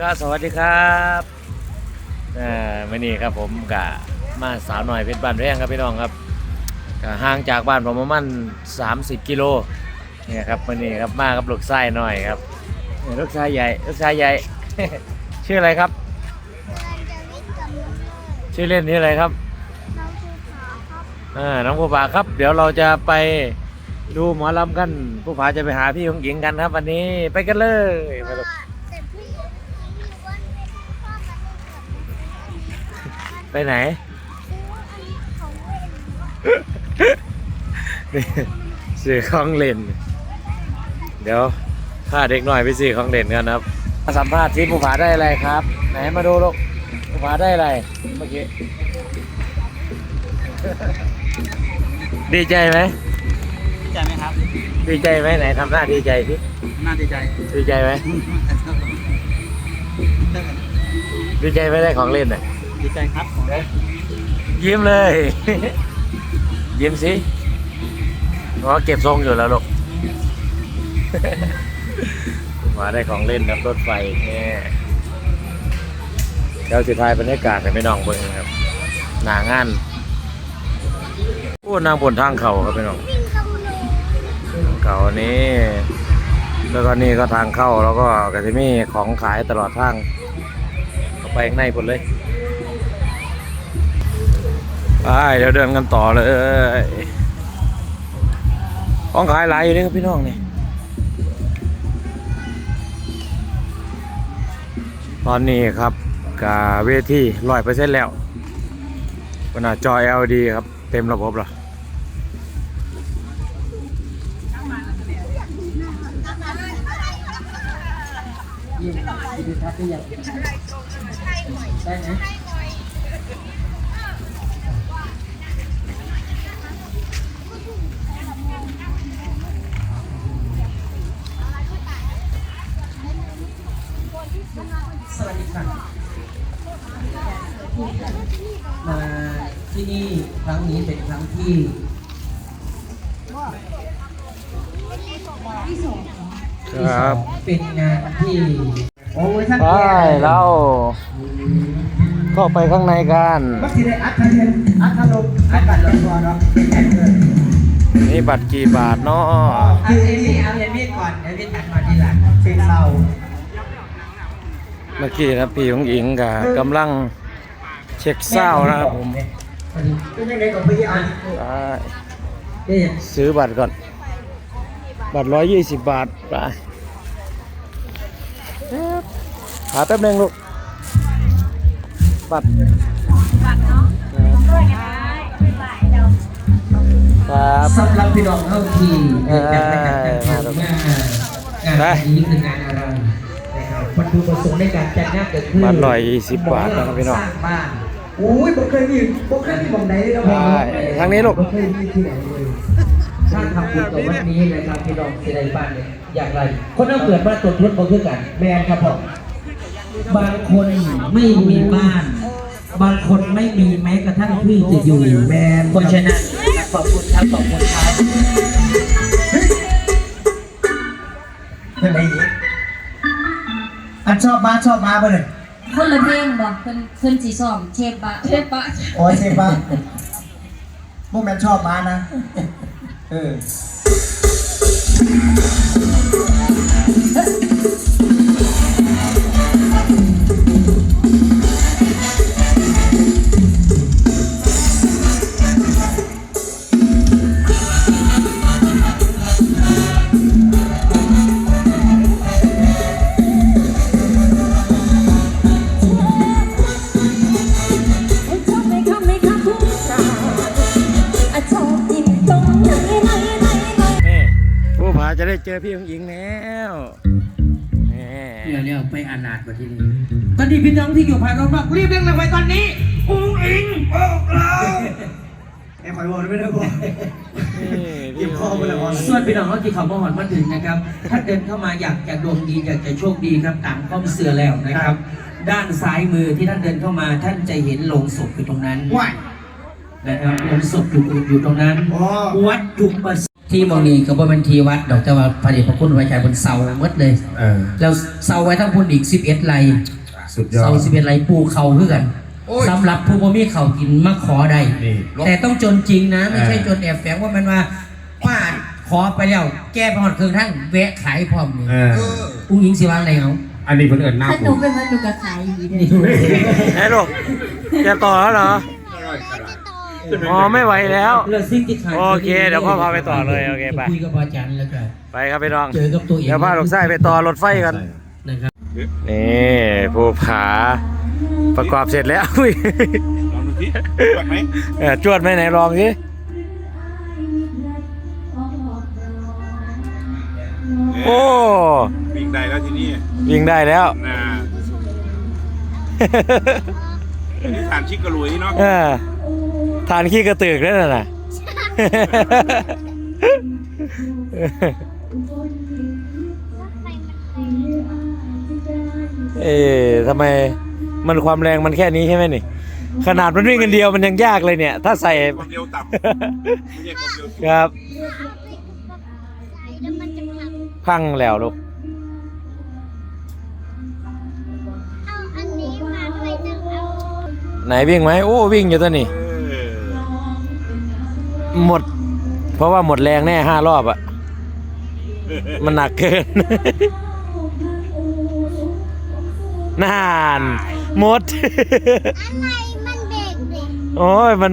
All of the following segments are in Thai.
ก็สวัสดีครับอ่ามื่อนี้ครับผมกะมาสาวหน่อยเพชรบ้านแพงครับพี่น้องครับก็ห่างจากบ้านผมประมาณ30 กิโลเนี่ยครับมื่อนี้ครับมากับลูกชายหน่อยครับเนี่ยลูกชายใหญ่ลูกชายใหญ่ ชื่ออะไรครับ ชื่อเล่นนี่อะไรครับอ่าน้องผู้ผาครับ เดี๋ยวเราจะไปดูหมอลำกันผู้ผาจะไปหาพี่ของหญิงกันครับ วันนี้ไปกันเลย ไปลูกไปไหนนี่ซื้อของเล่น เดี๋ยวพาเด็กหน่อยไปซื้อของเล่นกันครับมาสัมภาษณ์ที่ผู้ผาได้อะไรครับ ไหนมาดูลูกผู้ผาได้อะไรเมื่อกี้ ดีใจไหมดีใจไหมครับ ดีใจไหมไหนทำหน้าดีใจสิน่าดีใจ ดีใจไหมดีใจไม่ได้ของเล่นอะ ดีใจครับยิ้มเลย ยิ้มสิเพราะว่าเก็บทรงอยู่แล้วลูกมาได้ของเล่นนะรถไฟเนี่ยเดี๋ยวสุดท้ายบรรยากาศให้ไม่น้องเบิ่งครับ หนางานโอ้นางบนทางเขาครับพี่น้องทางเขานี้ แล้วก็นี่ก็ทางเข้าแล้วก็กระทิมีของขายตลอดทางเข้าไปข้างในหมดเลย ไปเดี๋ยวเดินกันต่อเลย ของขายหลายอยู่เลยครับพี่น้องนี่ ตอนนี้ครับกาเวทีร้อยเปอร์เซ็นต์แล้วขนาดจอ LED ครับ เต็มระบบแล้ว สวัสดีค่ะ มาที่นี่ครั้งนี้เป็นครั้งที่ครับเป็นงานที่โอ้ยท่านไปเราเข้าไปข้างในกันบัตรที่ได้อัดทะเบียนอัดทะลมอัดบัตรลงตัวเนาะเป็นแขกเลยนี่บัตรกี่บาทเนาะเอาเอมี่เอาเอมี่ก่อนเอมี่ตัดมาทีหลังเซ็นเรา เมื่อกี้นะพี่ของหญิงกับกำลังเช็คเศร้านะครับผมเป็นยังไงกับพี่อันไปเอ๊ะซื้อบัตรก่อน บัตรร้อยยี่สิบบาทไปหาแป๊บหนึงลูก บัตรครับสำหรับพี่น้องเท่าที่เดินกันและกันกันเอองานงานนี้คืองานอะไรนะครับ วัตถุประสงค์ในการจัดงานเกิดขึ้นบัตรร้อยยี่สิบบาทนะครับพี่น้องสร้างบ้านอุ้ยบ่เคยมีบ่เคยมีบ่งไหนเลยนะได้ทางนี้ลูก บ่เคยมีที่ไหนเลยถ้าทำบุญกับวันนี้นะครับพี่น้องสิได้บ้านเนี่ยอย่างไร คนเอาเกิดมาตรวจทดบ่คือกัน แม่นครับผมบางคนไม่มีบ้าน บางคนไม่มีแม้กระทั่งที่จะอยู่แม่นเพราะฉะนั้นขอบคุณครับขอบคุณครับอะไรอีกอัน ชอบมาชอบมาบ่เลยคนละเพลงบอกเพิ่นเพิ่นสีซ้อมเชฟบะเชฟบะโอ้ยใช่ปะพวกแมนชอบมานะ เออ เจอพี่ของหญิงแล้วนี่เดี๋ยวเดี๋ยวไปอานาดกว่าที่นี่ตอนนี้พี่น้องที่อยู่ภายนอกรีบเร่งเลยไปตอนนี้อุ้งอิงพวกเราไอ้คอยบอกไม่ได้บอกนี่พี่ของหญิงส่วนพี่น้องที่เขามาหอนมาถึงนะครับ ถ้าเดินเข้ามาอยากจะดวงดีอยากจะโชคดีครับตามข้อมเสือแล้วนะครับ ด้านซ้ายมือที่ท่านเดินเข้ามาท่านจะเห็นโลงศพอยู่ตรงนั้นนะครับโลงศพอยู่อยู่ตรงนั้นวัตถุประสงค์ ที่หมองนี้ก็บ่เป็นทีวัด ดอกแต่ว่าพระเดชพระคุณไว้ใจบนเสาหมดเลย เออ แล้วเสาไว้ทั้งพุ่นอีก 11ไร่สุดยอเสาด11ไร่ปลูกเขาคือกันโอ้ยสำหรับผู้บ่มีเขากินมาขอได้ นี่ลบแต่ต้องจนจริงนะ ไม่ใช่เออ จนแอบแฝงว่ามันว่าป้าขอไปแล้ว แก้ไปหอดเครื่องทั้งแวะขายพร้อมนี่เออ อุ้งยิงสิวางอะไรเขาอันนี้เพิ่นเอิ้นหน้าถ้าหปูนูเป็นมันหนูก็ขายอยู่ดีนี่ไอ้ลูกจะต่อแล้วเหรออ๋อ ไม่ไหวแล้ว เรื่องสิ่งที่ขายโอเคเดี๋ยวพ่อพาไปต่อเลยโอเคไป คุยกับพระอาจารย์แล้วก็ไปครับพี่น้อง เจอกับตัวเอง เดี๋ยวพาลูกไส้ไปต่อรถไฟกัน นะครับนี่ภูผาประกอบเสร็จแล้วอุ้ยลองดูสิแบบไหมเออจวดไหมไหนลองสิโอ้วิ่งได้แล้วทีนี้วิ่งได้แล้วน่านี่ทานชิคกะลุยเนาะ เออ ทานขี้กระตือกนั่นน่ะ เอ๊ะทำไมมันความแรงมันแค่นี้ใช่ไหมนี่ ขนาดมันวิ่งกันเดียวมันยังยากเลยเนี่ย ถ้าใส่ความเร็วต่ำไม่ใช่ความเร็วสูงครับแล้วมันจะพังพังแล้วลูกเอาอันนี้มาด้วยจะเอาไหนวิ่งไหมโอ้วิ่งอยู่ตัวนี่เออ หมด เพราะว่าหมดแรงแน่ห้ารอบอะมันหนักเกิน นานหมด อะไรมันเบรกเบรกโอ้ยมัน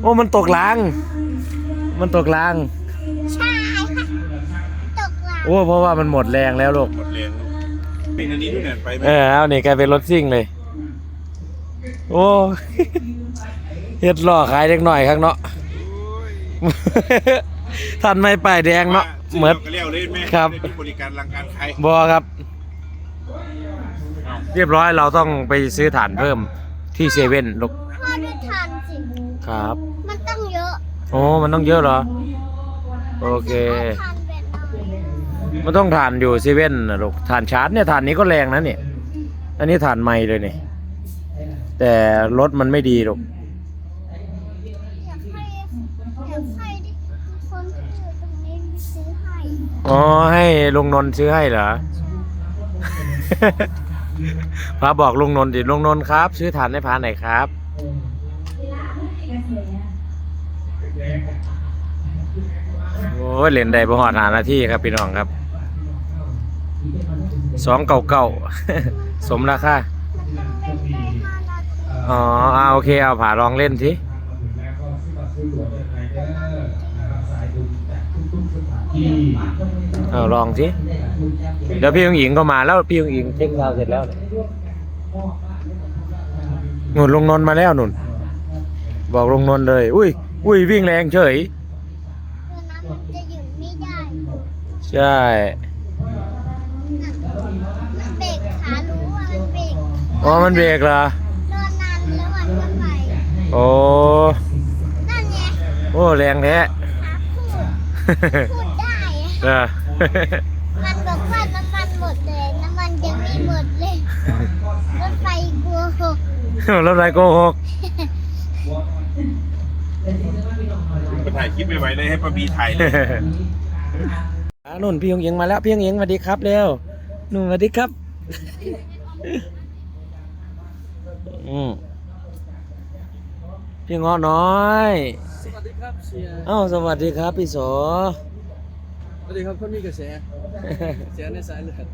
โอ้มันตกราง มันตกราง ใช่ค่ะตกหลังโอ้เพราะว่ามันหมดแรงแล้วลูก หมดแรงเป็นอันนี้ด้วยเนี่ยไปไหมเออเอานี่กลายเป็นรถซิ่งเลย โอ้ เฮ็ดล่อขายเล็กหน่อยครับเนาะ ทันไม่ป้ายแดงเนาะเหมือนก็เลี้ยวเลยแม่ครับได้มีบริการรังการขายบอครับ เรียบร้อยเราต้องไปซื้อฐานเพิ่มที่เซเว่นลูกพ่อด้วยทันสิครับ มันต้องเยอะโอ้มันต้องเยอะเหรอ โอเคทันแบบน้อยมันต้องฐานอยู่เซเว่นนะลูกฐานชาร์จเนี่ยฐานนี้ก็แรงนะเนี่ยอันนี้ฐานไม่เลยเนี่ยแต่รถมันไม่ดีลูกอยากให้อยากให้คนที่อยู่ตรงนี้ซื้อให้ อ๋อให้ลุงนนท์ซื้อให้เหรอพาบอกลุงนนท์ดิลุงนนท์ครับ ซื้อฐานให้พาหน่อยครับ โอ้ยเล่นได้บ่หอดหานาที่ครับพี่น้องครับ สองเก่าเก่า สมราคา อ๋อเอาโอเคเอาผ่าลองเล่นที เอาลองสิเดี๋ยวพี่ยงหญิงก็มาแล้วพี่ยงหญิงเช็คซาวด์เสร็จแล้วเนี่ยหนุนลงนนท์มาแล้วหนุนบอกลงนนท์เลย อุ้ยอุ้ยวิ่งแรงเฉยคือน้ำมันจะหยุดไม่ได้ใช่มันเบรกขารู้ว่ามันเบรกอ๋อมันเบรกเหรอนอนนานแล้วมันก็ไปโอ้นั่นไงโอ้แรงแท้ ขาพูดพูดได้อะเออมันบอกว่าน้ำมันหมดเลย น้ำมันยังไม่หมดเลย รถไฟกลัวหกรถไรโกหกไปถ่ายคลิปไม่ไหวเลยให้ป้าบีถ่ายเลยอ่านุ่นพี่ยงยิงมาแล้วพี่ยงยิงสวัสดีครับเร็วนุ่นสวัสดีครับ อืมพี่เงอน้อย สวัสดีครับเชียร์เอ้าสวัสดีครับพี่โส สวัสดีครับคนมีกระแสกระแสในสายเลือด